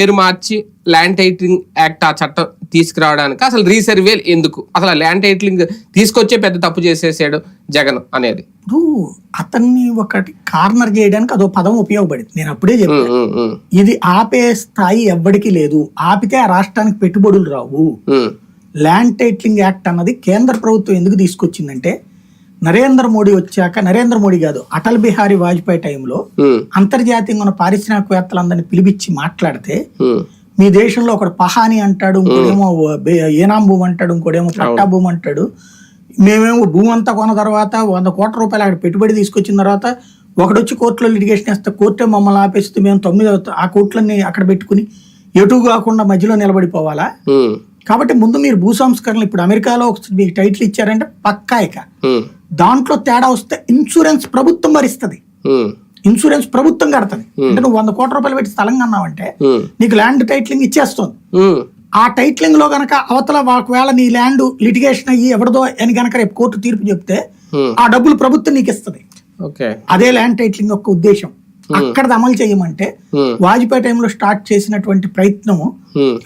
పేరు మార్చి land titling act ఆ చట్టం తీసుకురావడానికి అసలు రీసర్వే ఎందుకు? అసలు ల్యాండ్ టైటిలింగ్ తీసుకొచ్చే పెద్ద తప్పు చేసేసాడు జగన్ అనేది. ఇప్పుడు అతన్ని ఒకటి కార్నర్ చేయడానికి అదో పదం ఉపయోగపడింది. నేను అప్పుడే చెప్పాను ఇది ఆపే స్థాయి ఎవ్వడికి లేదు. ఆపితే ఆ రాష్ట్రానికి పెట్టుబడులు రావు. ల్యాండ్ టైటిలింగ్ యాక్ట్ అన్నది కేంద్ర ప్రభుత్వం ఎందుకు తీసుకొచ్చిందంటే నరేంద్ర మోడీ వచ్చాక నరేంద్ర మోడీ కాదు అటల్ బిహారీ వాజ్పేయి టైంలో అంతర్జాతీయంగా ఉన్న పారిశ్రామికవేత్తలందరినీ పిలిపించి మాట్లాడితే మీ దేశంలో ఒకడు పహాని అంటాడు ఇంకోడేమో ఏనాం భూమి అంటాడు ఇంకోడేమో పట్టా భూమి అంటాడు. మేమేమో భూమి అంతా కొన్న తర్వాత వంద కోట్ల రూపాయలు అక్కడ పెట్టుబడి తీసుకొచ్చిన తర్వాత ఒకడొచ్చి కోర్టులో లిటిగేషన్ వేస్తే కోర్టే మమ్మల్ని ఆపేస్తే మేము తొమ్మిది ఆ కోర్టులన్నీ అక్కడ పెట్టుకుని ఎటు కాకుండా మధ్యలో నిలబడిపోవాలా? కాబట్టి ముందు మీరు భూ సంస్కరణలు ఇప్పుడు అమెరికాలో ఒక మీకు టైటిల్ ఇచ్చారంటే పక్కా ఇక. దాంట్లో తేడా వస్తే ఇన్సూరెన్స్ ప్రభుత్వం భరిస్తుంది. ఇన్సూరెన్స్ ప్రభుత్వం కడుతుంది. అంటే నువ్వు వంద కోట్ల రూపాయలు పెట్టి స్థలం కన్నావంటే ఉమ్, నీకు ల్యాండ్ టైటిలింగ్ ఇచ్చేస్తుంది. ఆ టైటిలింగ్లో గనక అవతల ఒకవేళ నీ ల్యాండ్ లిటిగేషన్ అయ్యి ఎవరిదో అని గనక రేపు కోర్టు తీర్పు చెప్తే ఆ డబ్బులు ప్రభుత్వం నీకు ఇస్తుంది. అదే ల్యాండ్ టైటిలింగ్ యొక్క ఉద్దేశం. అక్కడది అమలు చేయమంటే వాజ్పేయి టైంలో స్టార్ట్ చేసినటువంటి ప్రయత్నము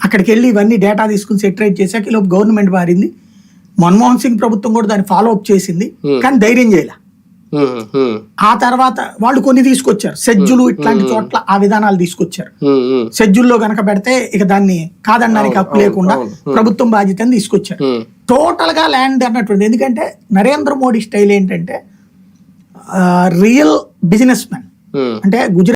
అక్కడికి వెళ్ళి ఇవన్నీ డేటా తీసుకుని సెటరేట్ చేశాక ఈలోపు గవర్నమెంట్ మారింది. మన్మోహన్ సింగ్ ప్రభుత్వం కూడా దాన్ని ఫాలో అప్ చేసింది. కానీ ధైర్యం చేయలే. ఆ తర్వాత వాళ్ళు కొన్ని తీసుకొచ్చారు. సెజ్జులు ఇట్లాంటి చోట్ల ఆ విధానాలు తీసుకొచ్చారు. షెడ్యూల్లో గనక పెడితే ఇక దాన్ని కాదనడానికి హక్కు లేకుండా. ప్రభుత్వం బాధ్యతని తీసుకొచ్చారు. టోటల్గా ల్యాండ్ అన్నటువంటి ఎందుకంటే నరేంద్ర మోడీ స్టైల్ ఏంటంటే రియల్ బిజినెస్ మ్యాన్. అంటే గుజరాత్